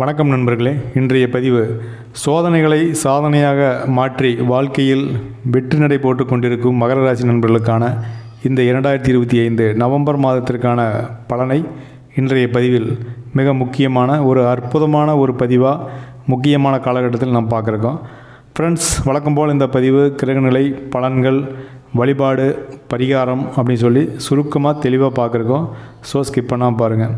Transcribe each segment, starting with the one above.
வணக்கம் நண்பர்களே. இன்றைய பதிவு சோதனைகளை சாதனையாக மாற்றி வாழ்க்கையில் வெற்றி நடை போட்டு கொண்டிருக்கும் மகர ராசி நண்பர்களுக்கான இந்த இரண்டாயிரத்தி இருபத்தி ஐந்து நவம்பர் மாதத்திற்கான பலனை இன்றைய பதிவில் மிக முக்கியமான ஒரு அற்புதமான ஒரு பதிவாக முக்கியமான காலகட்டத்தில் நாம் பார்க்குறோம். ஃப்ரெண்ட்ஸ் வழக்கம் போல் இந்த பதிவு கிரகநிலை பலன்கள் வழிபாடு பரிகாரம் அப்படின்னு சொல்லி சுருக்கமாக தெளிவாக பார்க்குறோம் ஸோ ஸ்கிப் பண்ணாமல் பாருங்கள்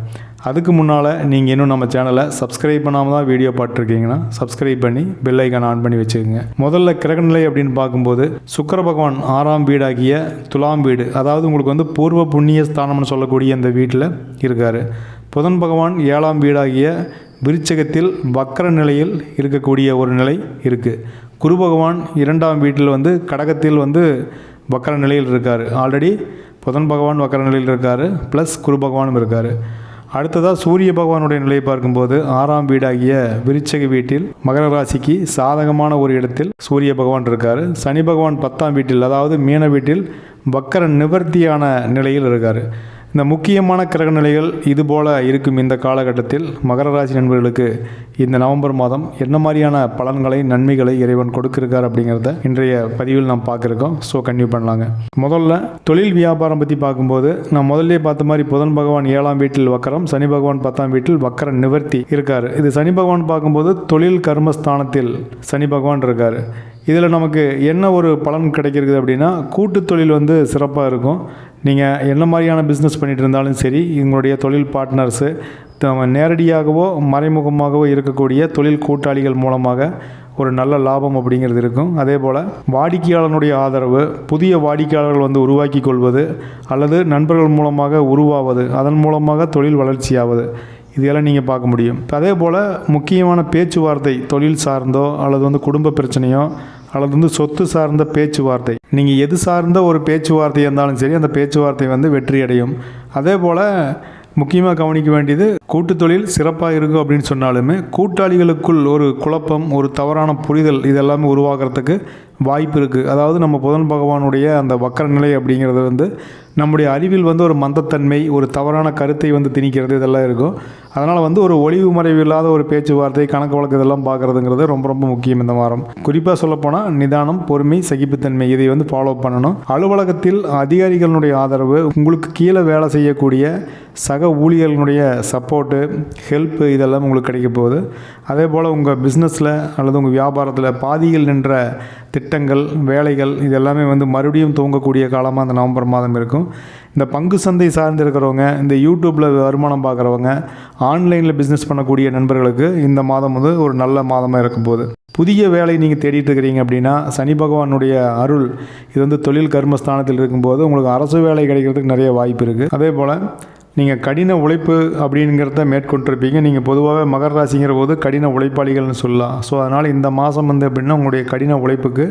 அதுக்கு முன்னால் நீங்கள் இன்னும் நம்ம சேனலை சப்ஸ்கிரைப் பண்ணாமல் தான் வீடியோ பார்த்துருக்கீங்கன்னா சப்ஸ்கிரைப் பண்ணி பெல் ஐக்கான் ஆன் பண்ணி வச்சுக்கோங்க. முதல்ல கிரகநிலை அப்படின்னு பார்க்கும்போது சுக்கர பகவான் ஆறாம் வீடாகிய துலாம் வீடு அதாவது உங்களுக்கு வந்து பூர்வ புண்ணிய ஸ்தானம்னு சொல்லக்கூடிய இந்த வீட்டில் இருக்கார். புதன் பகவான் ஏழாம் வீடாகிய விருச்சகத்தில் வக்கர நிலையில் இருக்கக்கூடிய ஒரு நிலை இருக்குது குரு பகவான் இரண்டாம் வீட்டில் வந்து கடகத்தில் வந்து வக்கர நிலையில் இருக்கார் ஆல்ரெடி புதன் பகவான் வக்கர நிலையில் இருக்கார் ப்ளஸ் குரு பகவானும் இருக்கார். அடுத்ததாக சூரிய பகவானுடைய நிலையை பார்க்கும்போது ஆறாம் வீடாகிய விருச்சக வீட்டில் மகர ராசிக்கு சாதகமான ஒரு இடத்தில் சூரிய பகவான் இருக்கார். சனி பகவான் பத்தாம் வீட்டில் அதாவது மீன வீட்டில் வக்கர நிவர்த்தியான நிலையில் இருக்கார். இந்த முக்கியமான கிரக நிலைகள் இதுபோல் இருக்கும் இந்த காலகட்டத்தில் மகர ராசி நண்பர்களுக்கு இந்த நவம்பர் மாதம் என்ன மாதிரியான பலன்களை நன்மைகளை இறைவன் கொடுக்கிருக்கார் அப்படிங்கிறத இன்றைய பதிவில் நாம் பார்க்குறோம். ஸோ கன்யூ பண்ணலாங்க. முதல்ல தொழில் வியாபாரம் பற்றி பார்க்கும்போது நான் முதல்ல பார்த்த மாதிரி புதன் பகவான் ஏழாம் வீட்டில் வக்கரம் சனி பகவான் பத்தாம் வீட்டில் வக்கர நிவர்த்தி இருக்கார். இது சனி பகவான் பார்க்கும்போது தொழில் கர்மஸ்தானத்தில் சனி பகவான் இருக்கார். இதில் நமக்கு என்ன ஒரு பலன் கிடைக்கிறது அப்படின்னா கூட்டு தொழில் வந்து சிறப்பாக இருக்கும். நீங்கள் என்ன மாதிரியான பிஸ்னஸ் பண்ணிகிட்டு இருந்தாலும் சரி உங்களுடைய தொழில் பார்ட்னர்ஸு நேரடியாகவோ மறைமுகமாகவோ இருக்கக்கூடிய தொழில் கூட்டாளிகள் மூலமாக ஒரு நல்ல லாபம் அப்படிங்கிறது இருக்கும். அதே போல் வாடிக்கையாளனுடைய ஆதரவு புதிய வாடிக்கையாளர்கள் வந்து உருவாக்கி கொள்வது அல்லது நண்பர்கள் மூலமாக உருவாவது அதன் மூலமாக தொழில் வளர்ச்சியாவது. இதையெல்லாம் நீங்கள் பார்க்க முடியும். அதே போல் முக்கியமான பேச்சுவார்த்தை தொழில் சார்ந்தோ அல்லது வந்து குடும்ப பிரச்சனையோ அல்லது வந்து சொத்து சார்ந்த பேச்சுவார்த்தை. நீங்கள் எது சார்ந்த ஒரு பேச்சுவார்த்தை இருந்தாலும் சரி அந்த பேச்சுவார்த்தை வந்து வெற்றி அடையும் அதே போல் முக்கியமாக கவனிக்க வேண்டியது கூட்டு தொழில் சிறப்பாக இருக்கும் அப்படின்னு சொன்னாலுமே கூட்டாளிகளுக்குள் ஒரு குழப்பம் ஒரு தவறான புரிதல் இதெல்லாமே உருவாகிறதுக்கு வாய்ப்பு இருக்குது அதாவது நம்ம புதன் பகவானுடைய அந்த வக்கர நிலை அப்படிங்கிறது வந்து நம்முடைய அறிவில் வந்து ஒரு மந்தத்தன்மை ஒரு தவறான கருத்தை வந்து திணிக்கிறது இதெல்லாம் இருக்கும். அதனால் வந்து ஒரு ஒளிவு மறைவு இல்லாத ஒரு பேச்சுவார்த்தை கணக்கு வழக்கு இதெல்லாம் பார்க்குறதுங்கிறது ரொம்ப ரொம்ப முக்கியம் இந்த வாரம். குறிப்பாக சொல்லப்போனால் நிதானம் பொறுமை சகிப்புத்தன்மை இதை வந்து ஃபாலோ பண்ணணும். அலுவலகத்தில் அதிகாரிகளுடைய ஆதரவு உங்களுக்கு கீழே வேலை செய்யக்கூடிய சக ஊழியர்களுடைய சப்போர்ட்டு ஹெல்ப்பு இதெல்லாம் உங்களுக்கு கிடைக்க போகுது. அதே போல் உங்கள் பிஸ்னஸில் அல்லது உங்கள் வியாபாரத்தில் பாதியில் நின்ற திட்டங்கள் வேலைகள் இதெல்லாமே வந்து மறுபடியும் தூங்கக்கூடிய காலமாக அந்த நவம்பர் மாதம் இருக்கும். இந்த பங்கு சந்தை சார்ந்திருக்கிறவங்க இந்த யூடியூப்பில் வருமானம் பார்க்குறவங்க ஆன்லைனில் பிஸ்னஸ் பண்ணக்கூடிய நண்பர்களுக்கு இந்த மாதம் வந்து ஒரு நல்ல மாதமாக இருக்கும் போது புதிய வேலை நீங்கள் தேடிட்டு இருக்கிறீங்க அப்படின்னா சனி பகவானுடைய அருள் இது வந்து தொழில் கர்மஸ்தானத்தில் இருக்கும்போது உங்களுக்கு அரசு வேலை கிடைக்கிறதுக்கு நிறைய வாய்ப்பு இருக்குது அதே போல் நீங்கள் கடின உழைப்பு அப்படிங்கிறத மேற்கொண்டிருப்பீங்க. நீங்கள் பொதுவாகவே மகர ராசிங்கிற போது கடின உழைப்பாளிகள்னு சொல்லலாம். ஸோ அதனால் இந்த மாதம் வந்து அப்படின்னா உங்களுடைய கடின உழைப்புக்கு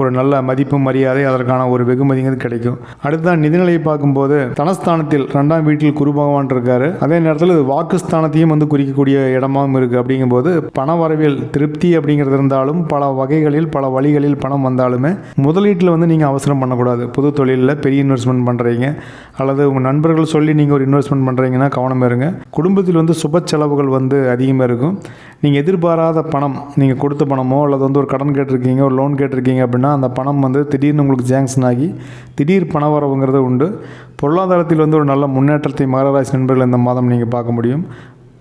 ஒரு நல்ல மதிப்பு மரியாதை அதற்கான ஒரு வெகுமதிங்கிறது கிடைக்கும். அடுத்ததான் நிதிநிலையை பார்க்கும்போது தனஸ்தானத்தில் ரெண்டாம் வீட்டில் குரு பகவான் இருக்காரு. அதே நேரத்தில் இது வாக்குஸ்தானத்தையும் வந்து குறிக்கக்கூடிய இடமாவும் இருக்குது அப்படிங்கும்போது பண வரவில் திருப்தி அப்படிங்கிறது இருந்தாலும் பல வகைகளில் பல வழிகளில் பணம் வந்தாலுமே முதலீட்டில் வந்து நீங்கள் அவசரம் பண்ணக்கூடாது. புது தொழிலில் பெரிய இன்வெஸ்ட்மெண்ட் பண்ணுறீங்க அல்லது உங்கள் நண்பர்கள் சொல்லி நீங்கள் ஒரு இன்வெஸ்ட்மெண்ட் பண்ணுறீங்கன்னா கவனம் இருங்க. குடும்பத்தில் வந்து சுப செலவுகள் வந்து அதிகமாக இருக்கும். நீங்கள் எதிர்பாராத பணம் நீங்கள் கொடுத்த பணமோ அல்லது வந்து ஒரு கடன் கேட்டிருக்கீங்க ஒரு லோன் கேட்டிருக்கீங்க அப்படின்னா அந்த பணம் வந்து திடீர்னு உங்களுக்கு ஜேங்ஷன் ஆகி திடீர் பண வரவுங்கிறது உண்டு. பொருளாதாரத்தில் வந்து ஒரு நல்ல முன்னேற்றத்தை மகராசி நண்பர்கள் இந்த மாதம் நீங்கள் பார்க்க முடியும்.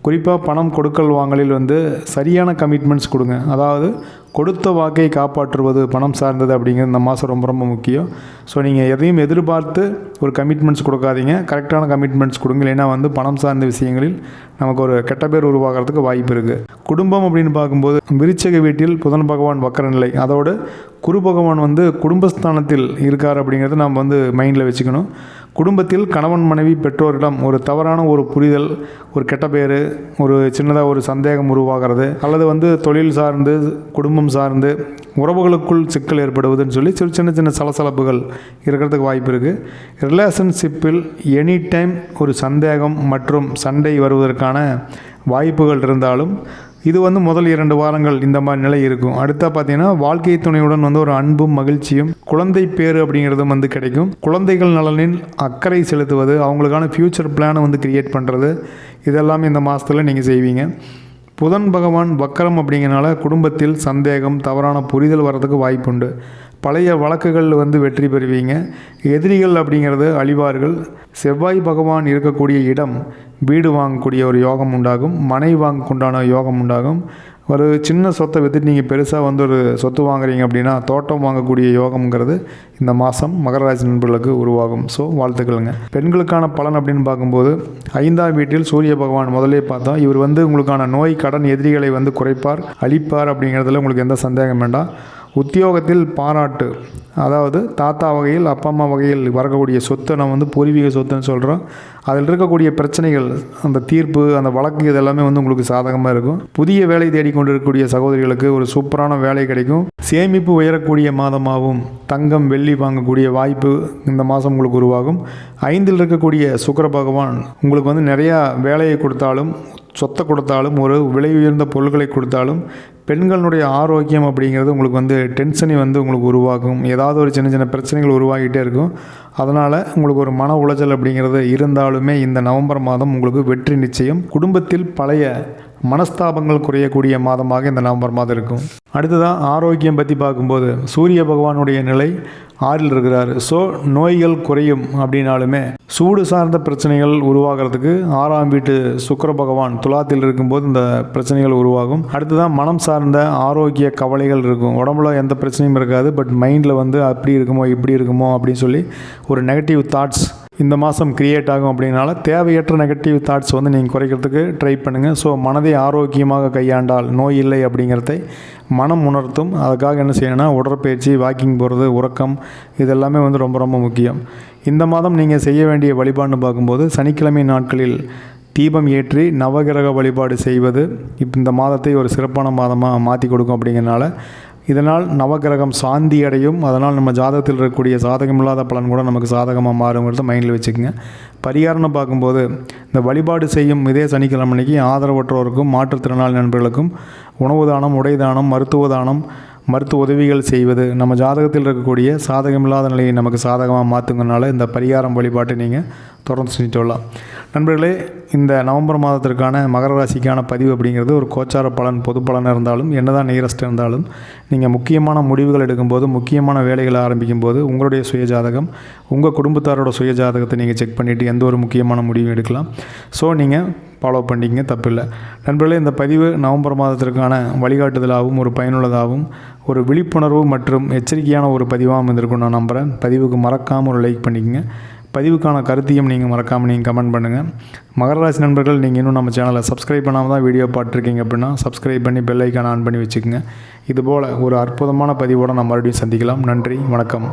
குறிப்பாக பணம் கொடுக்கல் வாங்கலில் வந்து சரியான கமிட்மெண்ட்ஸ் கொடுங்க. அதாவது கொடுத்த வாக்கை காப்பாற்றுவது பணம் சார்ந்தது அப்படிங்கிறது இந்த மாதம் ரொம்ப ரொம்ப முக்கியம். ஸோ நீங்கள் எதையும் எதிர்பார்த்து ஒரு கமிட்மெண்ட்ஸ் கொடுக்காதீங்க. கரெக்டான கமிட்மெண்ட்ஸ் கொடுங்க. இல்லைன்னா வந்து பணம் சார்ந்த விஷயங்களில் நமக்கு ஒரு கெட்ட பேர் உருவாகிறதுக்கு வாய்ப்பு இருக்குது குடும்பம் அப்படின்னு பார்க்கும்போது விருச்சக வீட்டில் புதன் பகவான் வக்கர நிலை அதோடு குரு பகவான் வந்து குடும்பஸ்தானத்தில் இருக்கார் அப்படிங்கிறத நம்ம வந்து மைண்டில் வச்சுக்கணும். குடும்பத்தில் கணவன் மனைவி பெற்றோரிடம் ஒரு தவறான ஒரு புரிதல் ஒரு கெட்ட பேர் ஒரு சின்னதாக ஒரு சந்தேகம் உருவாகிறது. அல்லது வந்து தொழில் சார்ந்து குடும்பம் சார்ந்து உறவுகளுக்குள் சிக்கல் ஏற்படுவதுன்னு சொல்லி சின்ன சின்ன சின்ன சலசலப்புகள் இருக்கிறதுக்கு வாய்ப்பு இருக்குது ரிலேஷன்ஷிப்பில் எனி டைம் ஒரு சந்தேகம் மற்றும் சண்டை வருவதற்கான வாய்ப்புகள் இருந்தாலும் இது வந்து முதல் இரண்டு வாரங்கள் இந்த மாதிரி நிலை இருக்கும். அடுத்தா பார்த்தீங்கன்னா வாழ்க்கை துணையுடன் வந்து ஒரு அன்பும் மகிழ்ச்சியும் குழந்தை பேர் அப்படிங்கிறதும் வந்து கிடைக்கும். குழந்தைகள் நலனில் அக்கறை செலுத்துவது அவங்களுக்கான ஃப்யூச்சர் பிளானை வந்து கிரியேட் பண்ணுறது இதெல்லாமே இந்த மாதத்தில் நீங்கள் செய்வீங்க. புதன் பகவான் வக்கரம் அப்படிங்கிறனால குடும்பத்தில் சந்தேகம் தவறான புரிதல் வர்றதுக்கு வாய்ப்புண்டு. பழைய வழக்குகள் வந்து வெற்றி பெறுவீங்க. எதிரிகள் அப்படிங்கிறது அழிவார்கள். செவ்வாய் பகவான் இருக்கக்கூடிய இடம் வீடு வாங்கக்கூடிய ஒரு யோகம் உண்டாகும். மனை வாங்கக்குண்டான யோகம் உண்டாகும். ஒரு சின்ன சொத்தை விற்றுட்டு நீங்கள் பெருசாக வந்து ஒரு சொத்து வாங்குறீங்க அப்படின்னா தோட்டம் வாங்கக்கூடிய யோகம்ங்கிறது இந்த மாதம் மகராஜ் நண்பர்களுக்கு உருவாகும். ஸோ வாழ்த்துக்களுங்க. பெண்களுக்கான பலன் அப்படின்னு பார்க்கும்போது ஐந்தாம் வீட்டில் சூரிய பகவான் முதலே பார்த்தோம் இவர் வந்து உங்களுக்கான நோய் கடன் எதிரிகளை வந்து குறைப்பார் அழிப்பார் அப்படிங்கிறதுல உங்களுக்கு எந்த சந்தேகம் வேண்டாம். உத்தியோகத்தில் பாராட்டு. அதாவது தாத்தா வகையில் அப்பா அம்மா வகையில் வரக்கூடிய சொத்தை நம்ம வந்து பூர்வீக சொத்துன்னு சொல்கிறோம் அதில் இருக்கக்கூடிய பிரச்சனைகள் அந்த தீர்ப்பு அந்த வழக்கு இதெல்லாமே வந்து உங்களுக்கு சாதகமாக இருக்கும். புதிய வேலை தேடிக்கொண்டு இருக்கக்கூடிய சகோதரிகளுக்கு ஒரு சூப்பரான வேலை கிடைக்கும். சேமிப்பு உயரக்கூடிய மாதமாகவும் தங்கம் வெள்ளி வாங்கக்கூடிய வாய்ப்பு இந்த மாதம் உங்களுக்கு உருவாகும். ஐந்தில் இருக்கக்கூடிய சுக்கர பகவான் உங்களுக்கு வந்து நிறையா வேலையை கொடுத்தாலும் சொத்தை கொடுத்தாலும் ஒரு விலை உயர்ந்த பொருட்களை கொடுத்தாலும் பெண்களுடைய ஆரோக்கியம் அப்படிங்கிறது உங்களுக்கு வந்து டென்ஷனை வந்து உங்களுக்கு உருவாகும். ஏதாவது ஒரு சின்ன சின்ன பிரச்சனைகள் உருவாகிட்டே இருக்கும். அதனால் உங்களுக்கு ஒரு மன உளைச்சல் அப்படிங்கிறது இருந்தாலுமே இந்த நவம்பர் மாதம் உங்களுக்கு வெற்றி நிச்சயம். குடும்பத்தில் பழைய மனஸ்தாபங்கள் குறையக்கூடிய மாதமாக இந்த நவம்பர் மாதம் இருக்கும். அடுத்ததாக ஆரோக்கியம் பற்றி பார்க்கும்போது சூரிய பகவானுடைய நிலை ஆறில் இருக்கிறார். ஸோ நோய்கள் குறையும் அப்படின்னாலுமே சூடு சார்ந்த பிரச்சனைகள் உருவாகிறதுக்கு ஆறாம் வீட்டு சுக்கர பகவான் துலாத்தில் இருக்கும்போது இந்த பிரச்சனைகள் உருவாகும். அடுத்ததான் மனம் சார்ந்த ஆரோக்கிய கவலைகள் இருக்கும். உடம்புல எந்த பிரச்சனையும் இருக்காது பட் மைண்டில் வந்து அப்படி இருக்குமோ இப்படி இருக்குமோ அப்படின்னு சொல்லி ஒரு நெகட்டிவ் தாட்ஸ் இந்த மாதம் க்ரியேட் ஆகும் அப்படின்னால தேவையற்ற நெகட்டிவ் தாட்ஸ் வந்து நீங்கள் குறைக்கிறதுக்கு ட்ரை பண்ணுங்கள் ஸோ மனதை ஆரோக்கியமாக கையாண்டால் நோய் இல்லை அப்படிங்கிறதை மனம் உணர்த்தும். அதுக்காக என்ன செய்யணும்னா உடற்பயிற்சி வாக்கிங் போகிறது உறக்கம் இதெல்லாமே வந்து ரொம்ப ரொம்ப முக்கியம். இந்த மாதம் நீங்கள் செய்ய வேண்டிய வழிபாடுன்னு பார்க்கும்போது சனிக்கிழமை நாட்களில் தீபம் ஏற்றி நவகிரக வழிபாடு செய்வது இப்போ இந்த மாதத்தை ஒரு சிறப்பான மாதமாக மாற்றி கொடுக்கும் அப்படிங்கிறனால இதனால் நவகிரகம் சாந்தி அடையும் அதனால் நம்ம ஜாதகத்தில் இருக்கக்கூடிய சாதகமில்லாத பலன் கூட நமக்கு சாதகமாக மாறுங்கிறத மைண்டில் வச்சுக்கோங்க. பரிகாரம்னு பார்க்கும்போது இந்த வழிபாடு செய்யும் இதே சனிக்கிழமை அன்னைக்கு ஆதரவற்றோருக்கும் மாற்றுத்திறனாளி நண்பர்களுக்கும் உணவு தானம் உடை தானம் மருத்துவ தானம் மருத்துவ உதவிகள் செய்வது நம்ம ஜாதகத்தில் இருக்கக்கூடிய சாதகமில்லாத நிலையை நமக்கு சாதகமாக மாற்றுங்கனால இந்த பரிகாரம் வழிபாட்டை நீங்கள் தொடர்ந்து செஞ்சுட்டு வரலாம். நண்பர்களே இந்த நவம்பர் மாதத்திற்கான மகர ராசிக்கான பதிவு அப்படிங்கிறது ஒரு கோச்சார பலன் பொது பலன் இருந்தாலும் என்னதான் நியரஸ்ட் இருந்தாலும் நீங்கள் முக்கியமான முடிவுகள் எடுக்கும்போது முக்கியமான வேலைகளை ஆரம்பிக்கும் போது உங்களுடைய சுய ஜாதகம் உங்கள் குடும்பத்தாரோட சுய ஜாதகத்தை நீங்கள் செக் பண்ணிவிட்டு எந்த ஒரு முக்கியமான முடிவும் எடுக்கலாம். ஸோ நீங்கள் ஃபாலோ பண்ணிக்கிங்க தப்பில்லை. நண்பர்களே இந்த பதிவு நவம்பர் மாதத்திற்கான வழிகாட்டுதலாகவும் ஒரு பயனுள்ளதாகவும் ஒரு விழிப்புணர்வு மற்றும் எச்சரிக்கையான ஒரு பதிவாகவும் இருந்திருக்கும் நான் நம்புகிறேன் பதிவுக்கு மறக்காமல் ஒரு லைக் பண்ணிக்கங்க. பதிவுக்கான கருத்தையும் நீங்கள் மறக்காமல் நீங்கள் கமெண்ட் பண்ணுங்கள் மகர ராசி நண்பர்கள் நீங்கள் இன்னும் நம்ம சேனலை சப்ஸ்கிரைப் பண்ணாமல் தான் வீடியோ பார்த்துருக்கீங்க அப்படின்னா சப்ஸ்கிரைப் பண்ணி பெல் ஐக்கான் ஆன் பண்ணி வச்சுக்கோங்க. இதுபோல் ஒரு அற்புதமான பதிவோடு நம்ம மறுபடியும் சந்திக்கலாம். நன்றி வணக்கம்.